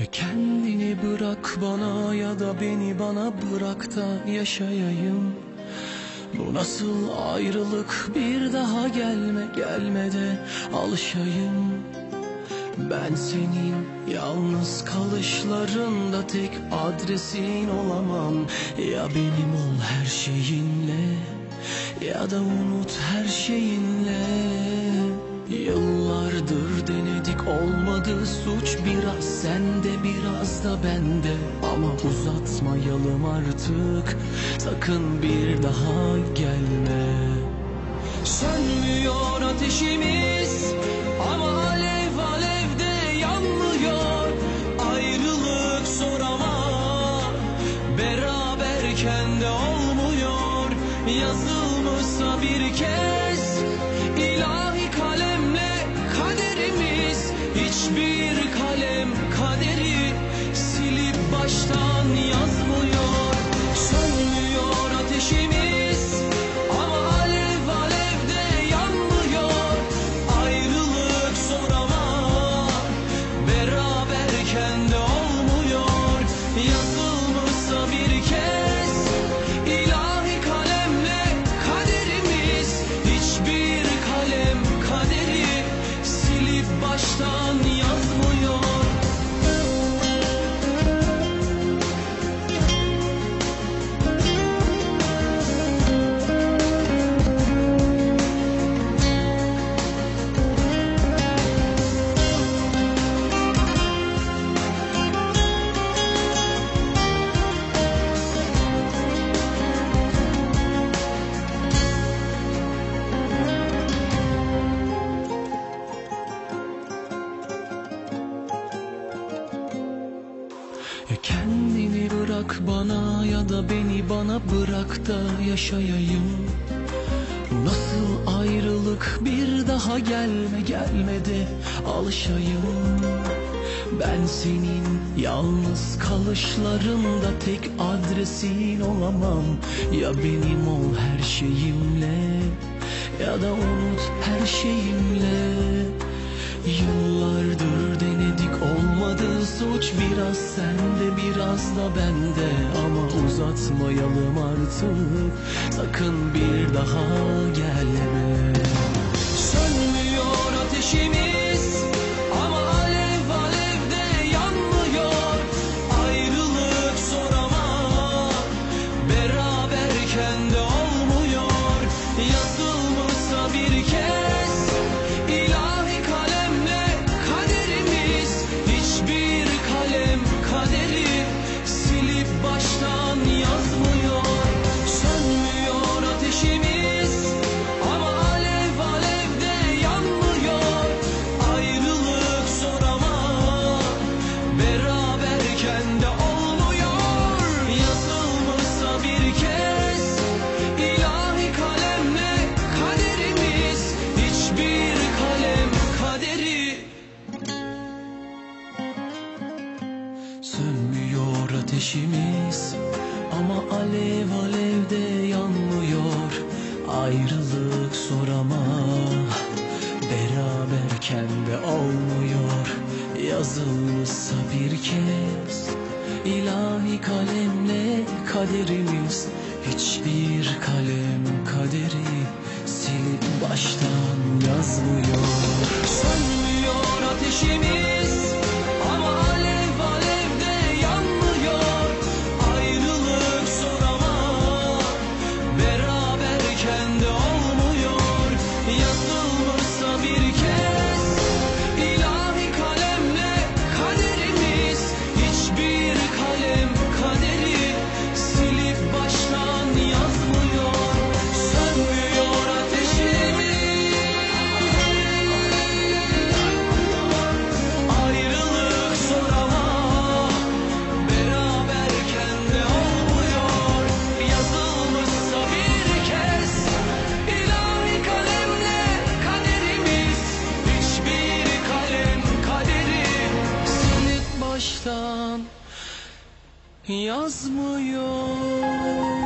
Ya kendini bırak bana ya da beni bana bırak da yaşayayım Bu nasıl ayrılık bir daha gelme gelme de alışayım? Ben senin yalnız kalışlarında tek adresin olamam. Ya benim ol her şeyinle ya da unut her şeyinle. Yıllardır denedik olmadı suç biraz. Sende biraz da bende Ama uzatmayalım artık sakın bir daha ateşimiz ama alev alev de yanmıyor. Ayrılık zor ama beraberken de olmuyor. Yazılmışsa bir kez bir kez Kendini bırak bana ya da beni bana bırak da yaşayayım. Nasıl ayrılık bir daha gelme gelme de alışayım. Ben senin yalnız kalışlarında tek adresin olamam. Ya benim ol her şeyimle ya da unut her şeyimle. Yıllardır denedik olmadı suç biraz sende biraz da bende. Ama uzatmayalım artık. Sakın bir daha gelme ateşimiz ama alev alev de yanmıyor. Ayrılık zor ama beraberken de olmuyor. Yazılmışsa bir kez ilahi kalemle kaderimiz. Hiçbir kalem kaderi silip baştan yazmıyor. Sönmüyor ateşimiz 休むよ。